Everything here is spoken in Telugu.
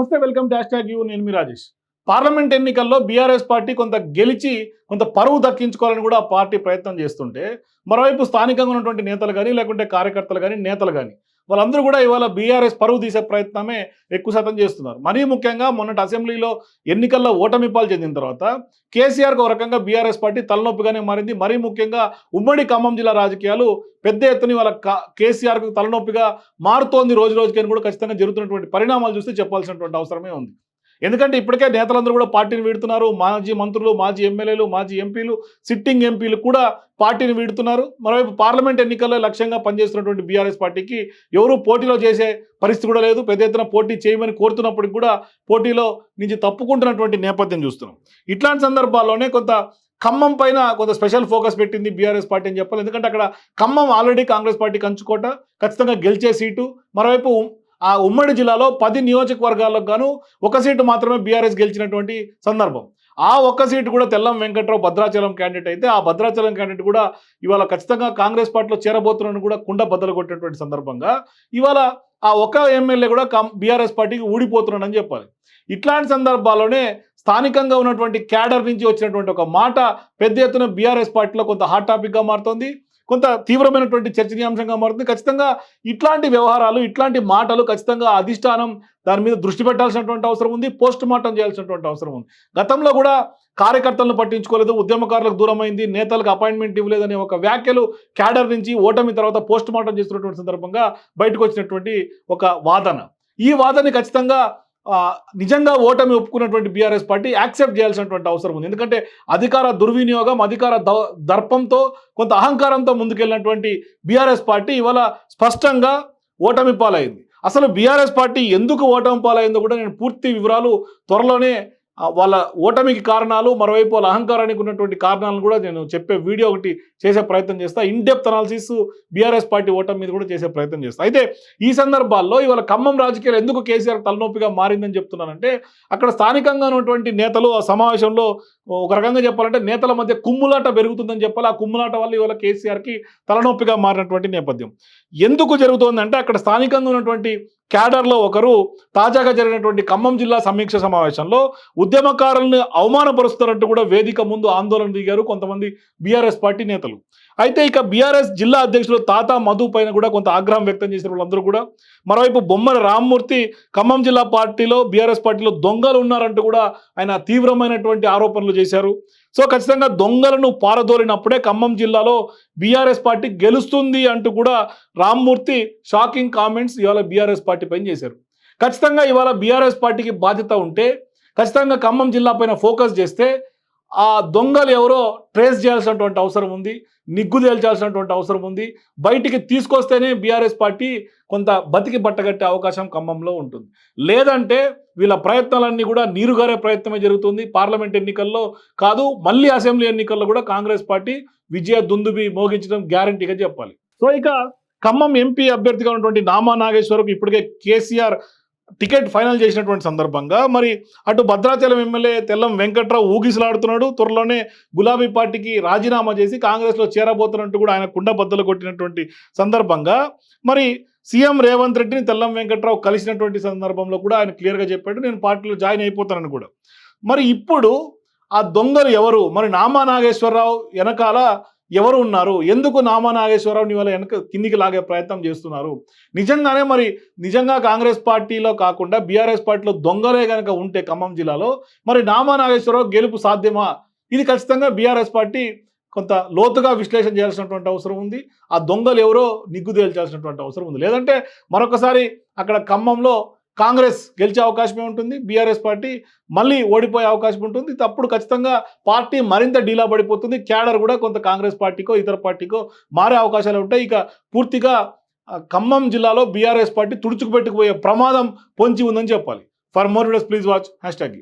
నమస్తే వెల్కమ్ డాష్ ట్యాగ్ యూ. నేను మీ రాజేష్. పార్లమెంట్ ఎన్నికల్లో బీఆర్ఎస్ పార్టీ కొంత గెలిచి కొంత పరువు దక్కించుకోవాలని కూడా పార్టీ ప్రయత్నం చేస్తుంటే మరోవైపు స్థానికంగా ఉన్నటువంటి నేతలు కానీ లేకుంటే కార్యకర్తలు కానీ నేతలు కానీ వాళ్ళందరూ కూడా ఇవాళ బీఆర్ఎస్ పరువు తీసే ప్రయత్నమే ఎక్కువ శాతం చేస్తున్నారు. మరీ ముఖ్యంగా మొన్నటి అసెంబ్లీలో ఎన్నికల్లో ఓటమి పాలు చెందిన తర్వాత కేసీఆర్కి ఒక రకంగా బీఆర్ఎస్ పార్టీ తలనొప్పిగానే మారింది. మరీ ముఖ్యంగా ఉమ్మడి ఖమ్మం జిల్లా రాజకీయాలు పెద్ద ఎత్తున వాళ్ళ కేసీఆర్కు తలనొప్పిగా మారుతోంది రోజు రోజుకని కూడా ఖచ్చితంగా జరుగుతున్నటువంటి పరిణామాలు చూస్తే చెప్పాల్సినటువంటి అవసరమే ఉంది. ఎందుకంటే ఇప్పటికే నేతలందరూ కూడా పార్టీని వీడుతున్నారు. మాజీ మంత్రులు మాజీ ఎమ్మెల్యేలు మాజీ ఎంపీలు సిట్టింగ్ ఎంపీలు కూడా పార్టీని వీడుతున్నారు. మరోవైపు పార్లమెంట్ ఎన్నికల్లో లక్ష్యంగా పనిచేస్తున్నటువంటి బీఆర్ఎస్ పార్టీకి ఎవరు పోటీలో చేసే పరిస్థితి కూడా లేదు. పెద్ద ఎత్తున పోటీ చేయమని కోరుతున్నప్పటికి కూడా పోటీలో నుంచి తప్పుకుంటున్నటువంటి నేపథ్యం చూస్తున్నాం. ఇట్లాంటి సందర్భాల్లోనే కొంత ఖమ్మం పైన కొంత స్పెషల్ ఫోకస్ పెట్టింది బీఆర్ఎస్ పార్టీ అని చెప్పాలి. ఎందుకంటే అక్కడ ఖమ్మం ఆల్రెడీ కాంగ్రెస్ పార్టీ కంచుకోట ఖచ్చితంగా గెలిచే సీటు. మరోవైపు ఆ ఉమ్మడి జిల్లాలో పది నియోజకవర్గాలకు గాను ఒక సీటు మాత్రమే బీఆర్ఎస్ గెలిచినటువంటి సందర్భం. ఆ ఒక్క సీటు కూడా తెల్లం వెంకట్రావు భద్రాచలం క్యాండిడేట్ అయితే ఆ భద్రాచలం క్యాండిడేట్ కూడా ఇవాళ ఖచ్చితంగా కాంగ్రెస్ పార్టీలో చేరబోతున్నాను కూడా కుండ బద్దలు కొట్టినటువంటి సందర్భంగా ఇవాళ ఆ ఒక్క ఎమ్మెల్యే కూడా బీఆర్ఎస్ పార్టీకి ఊడిపోతున్నాడని చెప్పాలి. ఇట్లాంటి సందర్భాల్లోనే స్థానికంగా ఉన్నటువంటి క్యాడర్ నుంచి వచ్చినటువంటి ఒక మాట పెద్ద ఎత్తున బీఆర్ఎస్ పార్టీలో కొంత హాట్ టాపిక్గా మారుతోంది. కొంత తీవ్రమైనటువంటి చర్చనీయాంశంగా మారుతుంది. ఖచ్చితంగా ఇట్లాంటి వ్యవహారాలు ఇట్లాంటి మాటలు ఖచ్చితంగా అధిష్టానం దాని మీద దృష్టి పెట్టాల్సినటువంటి అవసరం ఉంది. పోస్ట్ మార్టం చేయాల్సినటువంటి అవసరం ఉంది. గతంలో కూడా కార్యకర్తలను పట్టించుకోలేదు. ఉద్యమకారులకు దూరమైంది. నేతలకు అపాయింట్మెంట్ ఇవ్వలేదనే ఒక వ్యాఖ్యలు క్యాడర్ నుంచి ఓటమి తర్వాత పోస్ట్ మార్టం చేస్తున్నటువంటి సందర్భంగా బయటకు వచ్చినటువంటి ఒక వాదన. ఈ వాదన ఖచ్చితంగా నిజంగా ఓటమి ఒప్పుకున్నటువంటి బీఆర్ఎస్ పార్టీ యాక్సెప్ట్ చేయాల్సినటువంటి అవసరం ఉంది. ఎందుకంటే అధికార దుర్వినియోగం అధికార దర్పంతో కొంత అహంకారంతో ముందుకెళ్ళినటువంటి బీఆర్ఎస్ పార్టీ ఇవాళ స్పష్టంగా ఓటమి పాలైంది అసలు బీఆర్ఎస్ పార్టీ ఎందుకు ఓటమి పాలైందో కూడా నేను పూర్తి వివరాలు త్వరలోనే వాళ్ళ ఓటమికి కారణాలు మరోవైపు వాళ్ళ అహంకారానికి ఉన్నటువంటి కారణాలను కూడా నేను చెప్పే వీడియో ఒకటి చేసే ప్రయత్నం చేస్తా. In depth analysis BRS party ఓటమి మీద కూడా చేసే ప్రయత్నం చేస్తా. అయితే ఈ సందర్భాల్లో ఇవాళ ఖమ్మం రాజకీయాలు ఎందుకు కేసీఆర్ తలనొప్పిగా మారిందని చెప్తున్నానంటే అక్కడ స్థానికంగా ఉన్నటువంటి నేతలు ఆ సమావేశంలో ఒక రకంగా చెప్పాలంటే నేతల మధ్య కుమ్ములాట పెరుగుతుందని చెప్పాలి. ఆ కుమ్ములాట వల్ల ఇవాళ కేసీఆర్కి తలనొప్పిగా మారినటువంటి నేపథ్యం. ఎందుకు జరుగుతోందంటే అక్కడ స్థానికంగా ఉన్నటువంటి క్యాడర్లో ఒకరు తాజాగా జరిగినటువంటి ఖమ్మం జిల్లా సమీక్ష సమావేశంలో ఉద్యమకారులను అవమానపరుస్తున్నట్టు కూడా వేదిక ముందు ఆందోళన దిగారు కొంతమంది బీఆర్ఎస్ పార్టీ నేతలు. అయితే ఇక బీఆర్ఎస్ జిల్లా అధ్యక్షులు తాతా మధు పైన కూడా కొంత ఆగ్రహం వ్యక్తం చేసిన వాళ్ళందరూ కూడా మరోవైపు బొమ్మల రామ్మూర్తి ఖమ్మం జిల్లా పార్టీలో బీఆర్ఎస్ పార్టీలో దొంగలు ఉన్నారంటూ కూడా ఆయన తీవ్రమైనటువంటి ఆరోపణలు చేశారు. సో ఖచ్చితంగా దొంగలను పారదోలినప్పుడే ఖమ్మం జిల్లాలో బీఆర్ఎస్ పార్టీ గెలుస్తుంది అంటూ కూడా రామ్మూర్తి షాకింగ్ కామెంట్స్ ఇవాళ బీఆర్ఎస్ పార్టీ పైన చేశారు. ఖచ్చితంగా ఇవాళ బీఆర్ఎస్ పార్టీకి బాధ్యత ఉంటే ఖచ్చితంగా ఖమ్మం జిల్లా పైన ఫోకస్ చేస్తే ఆ దొంగలు ఎవరో ట్రేస్ చేయాల్సినటువంటి అవసరం ఉంది నిగ్గు తేల్చాల్సినటువంటి అవసరం ఉంది. బయటికి తీసుకొస్తేనే బీఆర్ఎస్ పార్టీ కొంత బతికి బట్టగట్టే అవకాశం ఖమ్మంలో ఉంటుంది. లేదంటే వీళ్ళ ప్రయత్నాలన్నీ కూడా నీరుగారే ప్రయత్నమే జరుగుతుంది. పార్లమెంట్ ఎన్నికల్లో కాదు మళ్ళీ అసెంబ్లీ ఎన్నికల్లో కూడా కాంగ్రెస్ పార్టీ విజయ దుందుబి మోగించడం గ్యారంటీగా చెప్పాలి. సో ఇక ఖమ్మం ఎంపీ అభ్యర్థిగా ఉన్నటువంటి నామా నాగేశ్వరకు ఇప్పటికే కేసీఆర్ టికెట్ ఫైనల్ చేసినటువంటి సందర్భంగా మరి అటు భద్రాచలం ఎమ్మెల్యే తెల్లం వెంకట్రావు ఊగిసలాడుతున్నాడు. త్వరలోనే గులాబీ పార్టీకి రాజీనామా చేసి కాంగ్రెస్లో చేరబోతున్నట్టు కూడా ఆయన కుండ బద్దలు కొట్టినటువంటి సందర్భంగా మరి సీఎం రేవంత్ రెడ్డిని తెల్లం వెంకట్రావు కలిసినటువంటి సందర్భంలో కూడా ఆయన క్లియర్గా చెప్పాడు. నేను పార్టీలో జాయిన్ అయిపోతానని కూడా. మరి ఇప్పుడు ఆ దొంగలు ఎవరు? మరి నామా నాగేశ్వరరావు వెనకాల ఎవరు ఉన్నారు? ఎందుకు నామా నాగేశ్వరరావుని వాళ్ళ వెనక కిందికి లాగే ప్రయత్నం చేస్తున్నారు? నిజంగానే మరి నిజంగా కాంగ్రెస్ పార్టీలో కాకుండా బీఆర్ఎస్ పార్టీలో దొంగలే కనుక ఉంటే ఖమ్మం జిల్లాలో మరి నామా నాగేశ్వరరావు గెలుపు సాధ్యమా? ఇది ఖచ్చితంగా బీఆర్ఎస్ పార్టీ కొంత లోతుగా విశ్లేషణ చేయాల్సినటువంటి అవసరం ఉంది. ఆ దొంగలు ఎవరో నిగ్గు తేల్చాల్సినటువంటి అవసరం ఉంది. లేదంటే మరొకసారి అక్కడ ఖమ్మంలో కాంగ్రెస్ గెలిచే అవకాశమే ఉంటుంది బీఆర్ఎస్ పార్టీ మళ్ళీ ఓడిపోయే అవకాశం ఉంటుంది. తప్పుడు ఖచ్చితంగా పార్టీ మరింత డీలా పడిపోతుంది. క్యాడర్ కూడా కొంత కాంగ్రెస్ పార్టీకో ఇతర పార్టీకో మారే అవకాశాలు ఉంటాయి. ఇక పూర్తిగా ఖమ్మం జిల్లాలో బీఆర్ఎస్ పార్టీ తుడుచుకుపెట్టుకుపోయే ప్రమాదం పొంచి ఉందని చెప్పాలి. For more videos please watch hash tag